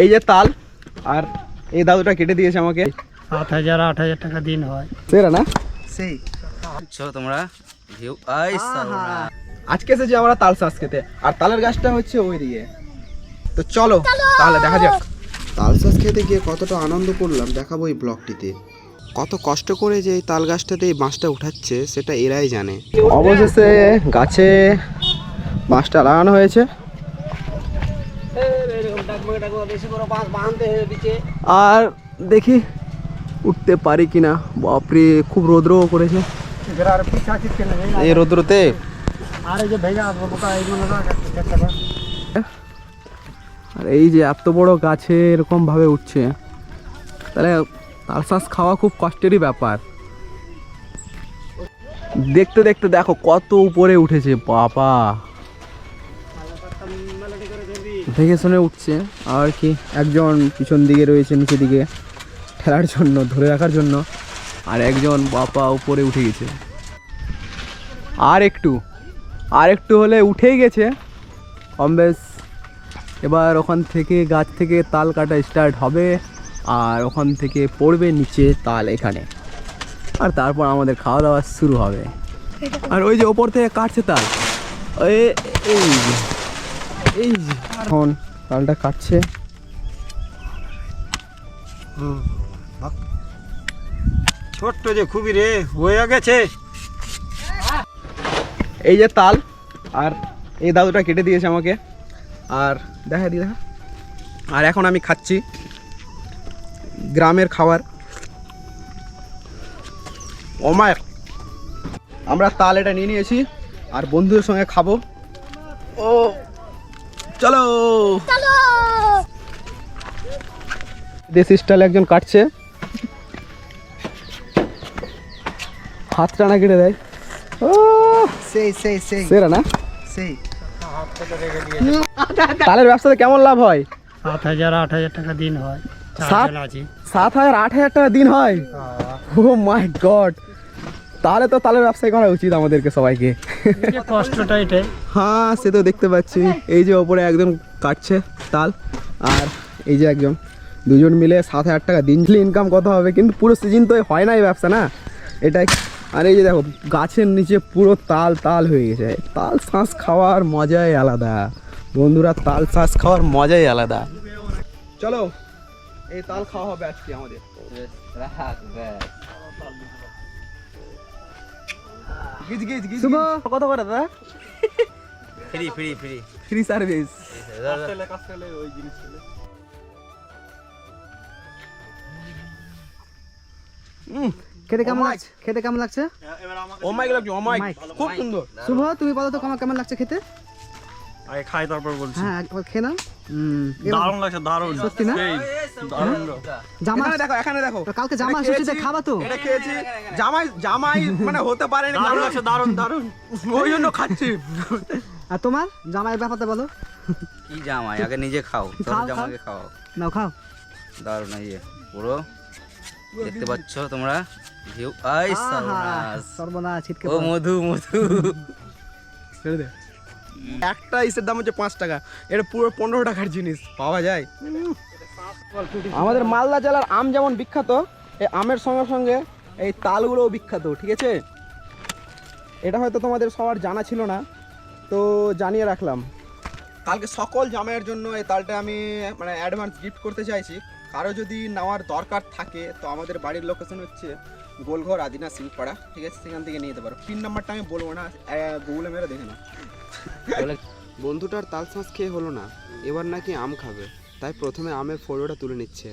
এই যে তাল আর এই দাদুটা কেটে দিয়েছে আমাকে। সাত হাজার আট হাজার টাকা দিন হয়। সেরা না? সেই। ছো তোমরা ভিউ আজকে এসেছি আমরা তাল শাঁস খেতে আর তালের গাছটা হচ্ছে ওই দিকে। তো চলো তাহলে দেখা যাক। তাল শাঁস খেতে গিয়ে কতটা আনন্দ করলাম দেখাবো এই ব্লগটিতে। কত কষ্ট করে যে এই তাল গাছটাতে এই বাঁশটা উঠাচ্ছে সেটা এরাই জানে। অবশেষে গাছে বাঁশটা লাগানো হয়েছে। আর দেখি উঠতে পারি কিনা। বাপরে, খুব রৌদ্র করেছে। এই রৌদ্রতে? আর এই যে এত বড় গাছে এরকম ভাবে উঠছে, তাহলে তালশ্বাস খাওয়া খুব কষ্টেরই ব্যাপার। দেখতে দেখতে দেখো কত উপরে উঠেছে, বাবা। দেখে শুনে উঠছে আর কি একজন পিছন দিকে রয়েছে নিচে দিকে ঠেলার জন্য, ধরে রাখার জন্য। আর একজন বাবা উপরে উঠে গেছে। আর একটু আর একটু হলে উঠেই গেছে। কম বেশ, এবার ওখান থেকে গাছ থেকে তাল কাটা স্টার্ট হবে। আর ওখান থেকে পড়বে নিচে তাল এখানে। আর তারপর আমাদের খাওয়া দাওয়া শুরু হবে। আর ওই যে ওপর থেকে কাটছে তাল। ওই এই এখন তালটা কাটছে। ছোট্ট যে খুবই রে হয়ে গেছে। এই যে তাল আর এই দাদুটা কেটে দিয়েছে আমাকে। আর দেখা দি দেখা। আর এখন আমি খাচ্ছি গ্রামের খাবার। অমায় আমরা তাল এটা নিয়ে নিয়েছি আর বন্ধুদের সঙ্গে খাব। ও চলো। দেশি স্টাইল একজন কাটছে। হাত টানা কেটে দেয়। ও সেই সেই সেই। সেরা না? সেই। তালের ব্যবসাতে কেমন লাভ হয়? সাত হাজার আট হাজার টাকা দিন হয়। সাত? সাত হাজার আট হাজার টাকা দিন হয়? ও মাই গড তাহলে তো তালের ব্যবসায় করা উচিত আমাদেরকে সবাইকে। এই কষ্টটা এটাই। হ্যাঁ সে তো দেখতে পাচ্ছি। এই যে ওপরে একজন কাটছে তাল আর এই যে একজন দুজন মিলে সাত হাজার টাকা দিন ইনকাম কত হবে? কিন্তু পুরো সিজন তো হয় না এই ব্যবসা না? এটাই। আর এই যে দেখো গাছের নিচে পুরো তাল তাল হয়ে গেছে। তাল শ্বাস খাওয়ার মজাই আলাদা। বন্ধুরা তাল শ্বাস খাওয়ার মজাই আলাদা। চলো এই তাল খাওয়া হবে আজকে আমাদের। শুভ। কত করে দাদা? Free free free free service খেতে কেমন লাগছে? খেতে কেমন লাগছে? ও লাগছে ও খুব সুন্দর। শুভ তুমি বলো তো কেমন কেমন লাগছে খেতে? আগে খাই তারপর বলছি। হ্যাঁ একবার এবার দারুণ লাগছে দারুণ। সত্যি না? দারুণ জামা এখানে দেখো এখানে দেখো। কালকে জামা এটা খাবা তো? এটা খেয়েছি। জামাই জামাই মানে হতে পারে না দারুণ। লাগছে দারুণ দারুণ। ওই জন্য খাচ্ছি। আর তোমার? জামাইয়ের ব্যাপারটা বলো। কি জামাই? আগে নিজে খাও খাও, জামাকে খাও। নাও খাও। দারুণ এই পুরো। দেখতে পাচ্ছ তোমরা? ভিউ আই সর্বনাশ। সর্বনাশ ছিটকে ও মধু মধু। ছেড়ে দে। একটা ইসের দাম হচ্ছে পাঁচ টাকা। এটা পুরো পনেরো টাকার জিনিস। পাওয়া যায়? আমাদের মালদা জেলার আম যেমন বিখ্যাত, এই আমের সঙ্গে সঙ্গে এই তালগুলোও বিখ্যাত, ঠিক আছে? এটা হয়তো তোমাদের সবার জানা ছিল না, তো জানিয়ে রাখলাম। কালকে সকল জামাইয়ের জন্য এই তালটা আমি মানে অ্যাডভান্স গিফট করতে চাইছি। কারও যদি নেওয়ার দরকার থাকে, তো আমাদের বাড়ির লোকেশন হচ্ছে গোলঘর আদিনা সিংপাড়া, ঠিক আছে? সেখান থেকে নিয়ে যেতে পারো। পিন নাম্বারটা আমি বলব না গুগলে মেরে দেখে নাও। বন্ধুটার তাল শাঁস খেয়ে হলো না, এবার নাকি আম খাবে। তাই প্রথমে আমের ফোড়োটা তুলে নিচ্ছে।